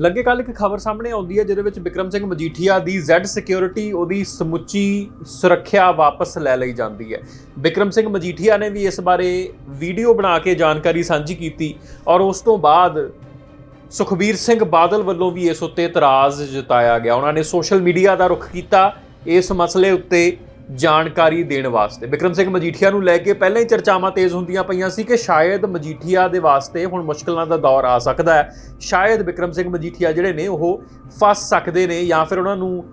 ਲੱਗੇ ਕੱਲ ਇੱਕ ਖਬਰ ਸਾਹਮਣੇ ਆਉਂਦੀ ਹੈ, ਜਿਹਦੇ ਵਿੱਚ ਵਿਕਰਮ ਸਿੰਘ ਮਜੀਠੀਆ ਦੀ Z ਸਿਕਿਉਰਿਟੀ ਉਹਦੀ ਸਮੁੱਚੀ ਸੁਰੱਖਿਆ ਵਾਪਸ ਲੈ ਲਈ ਜਾਂਦੀ ਹੈ। ਵਿਕਰਮ ਸਿੰਘ ਮਜੀਠੀਆ ਨੇ ਵੀ ਇਸ ਬਾਰੇ ਵੀਡੀਓ ਬਣਾ ਕੇ ਜਾਣਕਾਰੀ ਸਾਂਝੀ ਕੀਤੀ ਔਰ ਉਸ ਤੋਂ ਬਾਅਦ ਸੁਖਬੀਰ ਸਿੰਘ ਬਾਦਲ ਵੱਲੋਂ ਵੀ ਇਸ ਉੱਤੇ ਇਤਰਾਜ਼ ਜਤਾਇਆ ਗਿਆ। ਉਹਨਾਂ ਨੇ ਸੋਸ਼ਲ ਮੀਡੀਆ ਦਾ ਰੁਖ ਕੀਤਾ। ਇਸ ਮਸਲੇ ਉੱਤੇ ਜਾਣਕਾਰੀ ਦੇਣ ਵਾਸਤੇ। ਵਿਕਰਮ ਸਿੰਘ ਮਜੀਠੀਆ ਨੂੰ ਲੈ ਕੇ ਪਹਿਲਾਂ ਹੀ ਚਰਚਾਵਾਂ ਤੇਜ਼ ਹੁੰਦੀਆਂ ਪਈਆਂ ਸੀ ਕਿ ਸ਼ਾਇਦ ਮਜੀਠੀਆ ਦੇ ਵਾਸਤੇ ਹੁਣ ਮੁਸ਼ਕਲਾਂ ਦਾ ਦੌਰ ਆ ਸਕਦਾ ਹੈ। ਸ਼ਾਇਦ ਵਿਕਰਮ ਸਿੰਘ ਮਜੀਠੀਆ ਜਿਹੜੇ ਨੇ ਉਹ ਫਸ ਸਕਦੇ ਨੇ ਜਾਂ ਫਿਰ ਉਹਨਾਂ ਨੂੰ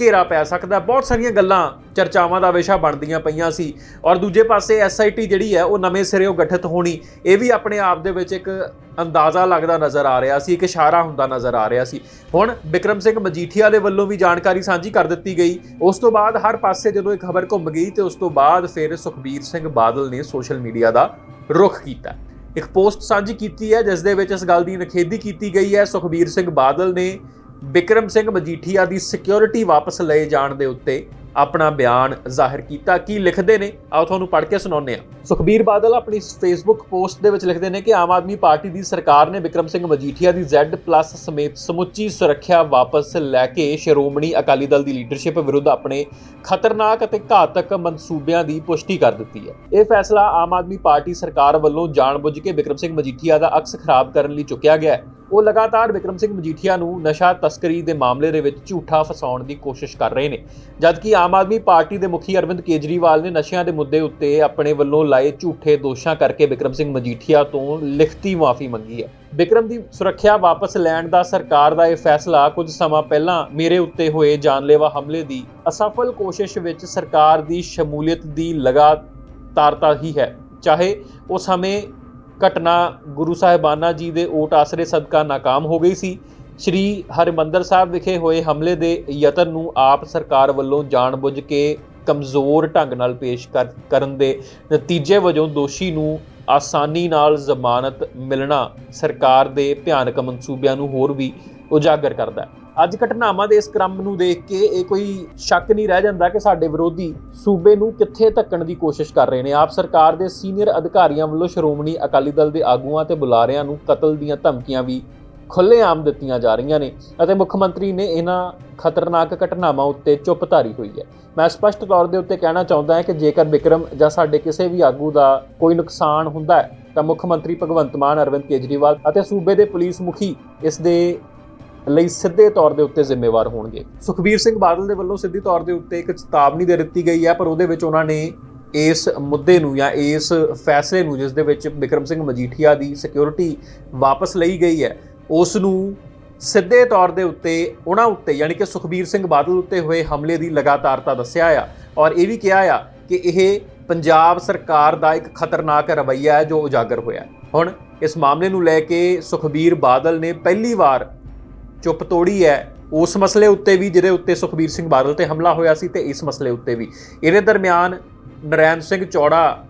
ਘੇਰਾ ਪੈ ਸਕਦਾ। ਬਹੁਤ ਸਾਰੀਆਂ ਗੱਲਾਂ, ਚਰਚਾਵਾਂ ਦਾ ਵਿਸ਼ਾ ਬਣਦੀਆਂ ਪਈਆਂ ਸੀ। ਔਰ ਦੂਜੇ ਪਾਸੇ ਐਸਆਈਟੀ ਜਿਹੜੀ ਹੈ, ਉਹ ਨਵੇਂ ਸਿਰਿਓਂ ਗਠਿਤ ਹੋਣੀ, ਇਹ ਵੀ ਆਪਣੇ ਆਪ ਦੇ ਵਿੱਚ ਇੱਕ ਅੰਦਾਜ਼ਾ ਲੱਗਦਾ ਨਜ਼ਰ ਆ ਰਿਹਾ ਸੀ, ਇੱਕ ਇਸ਼ਾਰਾ ਹੁੰਦਾ ਨਜ਼ਰ ਆ ਰਿਹਾ ਸੀ। ਹੁਣ ਵਿਕਰਮ ਸਿੰਘ ਮਜੀਠੀਆ ਦੇ ਵੱਲੋਂ ਵੀ ਜਾਣਕਾਰੀ ਸਾਂਝੀ ਕਰ ਦਿੱਤੀ ਗਈ। ਉਸ ਤੋਂ ਬਾਅਦ ਹਰ ਪਾਸੇ ਜਦੋਂ ਇਹ ਖਬਰ ਘੁੰਮ ਗਈ, ਤੇ ਉਸ ਤੋਂ ਬਾਅਦ ਫਿਰ ਸੁਖਬੀਰ ਸਿੰਘ ਬਾਦਲ ਨੇ ਸੋਸ਼ਲ ਮੀਡੀਆ ਦਾ ਰੁਖ ਕੀਤਾ। ਇੱਕ ਪੋਸਟ ਸਾਂਝੀ ਕੀਤੀ ਹੈ, ਜਿਸ ਦੇ ਵਿੱਚ ਇਸ ਗੱਲ ਦੀ ਨਖੇਦੀ ਕੀਤੀ ਗਈ ਹੈ। ਸੁਖਬੀਰ ਸਿੰਘ ਬਾਦਲ ਨੇ ਬਿਕਰਮ ਸਿੰਘ ਮਜੀਠੀਆ ਦੀ ਸਿਕਿਉਰਿਟੀ ਵਾਪਸ ਲਏ ਜਾਣ ਦੇ ਉੱਤੇ ਆਪਣਾ ਬਿਆਨ ਜ਼ਾਹਿਰ ਕੀਤਾ। ਕੀ ਲਿਖਦੇ ਨੇ? ਆਓ ਤੁਹਾਨੂੰ ਪੜ੍ਹ ਕੇ ਸੁਣਾਉਂਦੇ ਹਾਂ। ਸੁਖਬੀਰ ਬਾਦਲ ਆਪਣੀ ਫੇਸਬੁੱਕ ਪੋਸਟ ਦੇ ਵਿੱਚ ਲਿਖਦੇ ਨੇ ਕਿ ਆਮ ਆਦਮੀ ਪਾਰਟੀ ਦੀ ਸਰਕਾਰ ਨੇ ਵਿਕਰਮ ਸਿੰਘ ਮਜੀਠੀਆ ਦੀ Z+ ਸਮੇਤ ਸਮੁੱਚੀ ਸੁਰੱਖਿਆ ਵਾਪਸ ਲੈ ਕੇ ਸ਼੍ਰੋਮਣੀ ਅਕਾਲੀ ਦਲ ਦੀ ਲੀਡਰਸ਼ਿਪ ਵਿਰੁੱਧ ਆਪਣੇ ਖਤਰਨਾਕ ਅਤੇ ਘਾਤਕ ਮਨਸੂਬਿਆਂ ਦੀ ਪੁਸ਼ਟੀ ਕਰ ਦਿੱਤੀ ਹੈ। ਇਹ ਫੈਸਲਾ ਆਮ ਆਦਮੀ ਪਾਰਟੀ ਸਰਕਾਰ ਵੱਲੋਂ ਜਾਣਬੁੱਝ ਕੇ ਵਿਕਰਮ ਸਿੰਘ ਮਜੀਠੀਆ ਦਾ ਅਕਸ ਖਰਾਬ ਕਰਨ ਲਈ ਚੁੱਕਿਆ ਗਿਆ ਹੈ। ਉਹ ਲਗਾਤਾਰ ਵਿਕਰਮ ਸਿੰਘ ਮਜੀਠੀਆ ਨੂੰ ਨਸ਼ਾ ਤਸਕਰੀ ਦੇ ਮਾਮਲੇ ਦੇ ਵਿੱਚ ਝੂਠਾ ਫਸਾਉਣ ਦੀ ਕੋਸ਼ਿਸ਼ ਕਰ ਰਹੇ ਨੇ। ਜਦਕਿ ਆਮ ਆਦਮੀ ਪਾਰਟੀ ਦੇ ਮੁਖੀ ਅਰਵਿੰਦ ਕੇਜਰੀਵਾਲ ਨੇ ਨਸ਼ਿਆਂ ਦੇ ਮੁੱਦੇ ਉੱਤੇ ਆਪਣੇ ਵੱਲੋਂ ਲਾਏ ਝੂਠੇ ਦੋਸ਼ਾਂ ਕਰਕੇ ਵਿਕਰਮ ਸਿੰਘ ਮਜੀਠੀਆ ਤੋਂ ਲਿਖਤੀ ਮਾਫੀ ਮੰਗੀ ਹੈ। ਵਿਕਰਮ ਦੀ ਸੁਰੱਖਿਆ ਵਾਪਸ ਲੈਣ ਦਾ ਸਰਕਾਰ ਦਾ ਇਹ ਫੈਸਲਾ ਕੁਝ ਸਮਾਂ ਪਹਿਲਾਂ ਮੇਰੇ ਉੱਤੇ ਹੋਏ ਜਾਨਲੇਵਾ ਹਮਲੇ ਦੀ ਅਸਫਲ ਕੋਸ਼ਿਸ਼ ਵਿੱਚ ਸਰਕਾਰ ਦੀ ਸ਼ਮੂਲੀਅਤ ਦੀ ਲਗਾਤਾਰਤਾ ਹੀ ਹੈ। ਚਾਹੇ ਉਹ ਸਮੇਂ ਘਟਨਾ ਗੁਰੂ ਸਾਹਿਬਾਨਾ ਜੀ ਦੇ ਓਟ ਆਸਰੇ ਸਦਕਾ ਨਾਕਾਮ ਹੋ ਗਈ ਸੀ। ਸ਼੍ਰੀ ਹਰਿਮੰਦਰ ਸਾਹਿਬ ਵਿਖੇ ਹੋਏ ਹਮਲੇ ਦੇ ਯਤਨ ਨੂੰ ਆਪ ਸਰਕਾਰ ਵੱਲੋਂ ਜਾਣਬੁੱਝ ਕੇ ਕਮਜ਼ੋਰ ਢੰਗ ਨਾਲ ਪੇਸ਼ ਕਰ- ਕਰਨ ਦੇ ਨਤੀਜੇ ਵਜੋਂ ਦੋਸ਼ੀ ਨੂੰ ਆਸਾਨੀ ਨਾਲ ਜ਼ਮਾਨਤ ਮਿਲਣਾ ਸਰਕਾਰ ਦੇ ਭਿਆਨਕ ਮਨਸੂਬਿਆਂ ਨੂੰ ਹੋਰ ਵੀ ਉਜਾਗਰ ਕਰਦਾ ਹੈ। ਅੱਜ ਘਟਨਾਵਾਂ ਦੇ ਇਸ ਕ੍ਰਮ ਨੂੰ ਦੇਖ ਕੇ ਇਹ ਕੋਈ ਸ਼ੱਕ ਨਹੀਂ ਰਹਿ ਜਾਂਦਾ ਕਿ ਸਾਡੇ ਵਿਰੋਧੀ ਸੂਬੇ ਨੂੰ ਕਿੱਥੇ ਧੱਕਣ ਦੀ ਕੋਸ਼ਿਸ਼ ਕਰ ਰਹੇ ਨੇ। ਆਪ ਸਰਕਾਰ ਦੇ ਸੀਨੀਅਰ ਅਧਿਕਾਰੀਆਂ ਵੱਲੋਂ ਸ਼੍ਰੋਮਣੀ ਅਕਾਲੀ ਦਲ ਦੇ ਆਗੂਆਂ ਤੇ ਬੁਲਾਰਿਆਂ ਨੂੰ ਕਤਲ ਦੀਆਂ ਧਮਕੀਆਂ ਵੀ ਖੁੱਲ੍ਹੇਆਮ ਦਿੱਤੀਆਂ ਜਾ ਰਹੀਆਂ ਨੇ ਅਤੇ ਮੁੱਖ ਮੰਤਰੀ ਨੇ ਇਹਨਾਂ ਖਤਰਨਾਕ ਘਟਨਾਵਾਂ ਉੱਤੇ ਚੁੱਪ ਧਾਰੀ ਹੋਈ ਹੈ। ਮੈਂ ਸਪਸ਼ਟ ਤੌਰ ਦੇ ਉੱਤੇ ਕਹਿਣਾ ਚਾਹੁੰਦਾ ਹਾਂ ਕਿ ਜੇਕਰ ਵਿਕਰਮ ਜਾਂ ਸਾਡੇ ਕਿਸੇ ਵੀ ਆਗੂ ਦਾ ਕੋਈ ਨੁਕਸਾਨ ਹੁੰਦਾ ਹੈ, ਤਾਂ ਮੁੱਖ ਮੰਤਰੀ ਭਗਵੰਤ ਮਾਨ, ਅਰਵਿੰਦ ਕੇਜਰੀਵਾਲ ਅਤੇ ਸੂਬੇ ਦੇ ਪੁਲਿਸ ਮੁਖੀ ਇਸ ਦੇ ਲਈ ਸਿੱਧੇ ਤੌਰ ਦੇ ਉੱਤੇ ਜ਼ਿੰਮੇਵਾਰ ਹੋਣਗੇ। ਸੁਖਬੀਰ ਸਿੰਘ ਬਾਦਲ ਦੇ ਵੱਲੋਂ ਸਿੱਧੀ ਤੌਰ ਦੇ ਉੱਤੇ ਇੱਕ ਚੇਤਾਵਨੀ ਦੇ ਦਿੱਤੀ ਗਈ ਹੈ, ਪਰ ਉਹਦੇ ਵਿੱਚ ਉਹਨਾਂ ਨੇ ਇਸ ਮੁੱਦੇ ਨੂੰ ਜਾਂ ਇਸ ਫੈਸਲੇ ਨੂੰ, ਜਿਸ ਦੇ ਵਿੱਚ ਵਿਕਰਮ ਸਿੰਘ ਮਜੀਠੀਆ ਦੀ ਸਿਕਿਉਰਿਟੀ ਵਾਪਸ ਲਈ ਗਈ ਹੈ, ਉਸ ਨੂੰ ਸਿੱਧੇ ਤੌਰ ਦੇ ਉੱਤੇ ਉਹਨਾਂ ਉੱਤੇ, ਯਾਨੀ ਕਿ ਸੁਖਬੀਰ ਸਿੰਘ ਬਾਦਲ ਉੱਤੇ ਹੋਏ ਹਮਲੇ ਦੀ ਲਗਾਤਾਰਤਾ ਦੱਸਿਆ ਆ। ਔਰ ਇਹ ਵੀ ਕਿਹਾ ਆ ਕਿ ਇਹ ਪੰਜਾਬ ਸਰਕਾਰ ਦਾ ਇੱਕ ਖਤਰਨਾਕ ਰਵੱਈਆ ਹੈ ਜੋ ਉਜਾਗਰ ਹੋਇਆ ਹੁਣ ਇਸ ਮਾਮਲੇ ਨੂੰ ਲੈ ਕੇ ਸੁਖਬੀਰ ਬਾਦਲ ਨੇ ਪਹਿਲੀ ਵਾਰ ਚੁੱਪ ਤੋੜੀ ਹੈ। ਉਸ ਮਸਲੇ ਉੱਤੇ ਵੀ, ਜਿਹਦੇ ਉੱਤੇ ਸੁਖਬੀਰ ਸਿੰਘ ਬਾਦਲ ਤੇ ਹਮਲਾ ਹੋਇਆ ਸੀ ਤੇ ਇਸ ਮਸਲੇ ਉੱਤੇ ਵੀ। ਇਹਦੇ ਦਰਮਿਆਨ ਨਰੈਣ ਸਿੰਘ ਚੌੜਾ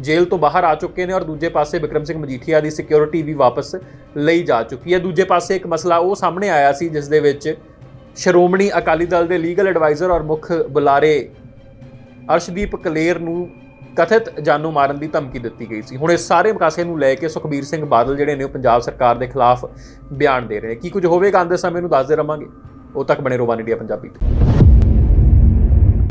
ਜੇਲ੍ਹ ਤੋਂ ਬਾਹਰ ਆ ਚੁੱਕੇ ਨੇ ਔਰ ਦੂਜੇ ਪਾਸੇ ਵਿਕਰਮ ਸਿੰਘ ਮਜੀਠੀਆ ਦੀ ਸਿਕਿਉਰਿਟੀ ਵੀ ਵਾਪਸ ਲਈ ਜਾ ਚੁੱਕੀ ਹੈ। ਦੂਜੇ ਪਾਸੇ ਇੱਕ ਮਸਲਾ ਉਹ ਸਾਹਮਣੇ ਆਇਆ ਸੀ, ਜਿਸ ਦੇ ਵਿੱਚ ਸ਼੍ਰੋਮਣੀ ਅਕਾਲੀ ਦਲ ਦੇ ਲੀਗਲ ਐਡਵਾਈਜ਼ਰ ਔਰ ਮੁੱਖ ਬੁਲਾਰੇ ਅਰਸ਼ਦੀਪ ਕਲੇਰ ਨੂੰ ਕਥਿਤ ਜਾਨੂ ਮਾਰਨ ਦੀ ਧਮਕੀ ਦਿੱਤੀ ਗਈ ਸੀ। ਹੁਣ ਇਸ ਸਾਰੇ ਮਕਾਸੇ ਨੂੰ ਲੈ ਕੇ ਸੁਖਬੀਰ ਸਿੰਘ ਬਾਦਲ ਜਿਹੜੇ ਨੇ ਉਹ ਪੰਜਾਬ ਸਰਕਾਰ ਦੇ ਖਿਲਾਫ ਬਿਆਨ ਦੇ ਰਹੇ ਕੀ ਕੁਝ ਹੋਵੇਗਾ ਆਉਂਦੇ ਸਮੇਂ ਨੂੰ ਦੱਸਦੇ ਰਵਾਂਗੇ। ਉਹ ਤੱਕ ਬਣੇ ਰਹੋ ਵਨ ਇੰਡੀਆ ਪੰਜਾਬੀ ਤੇ।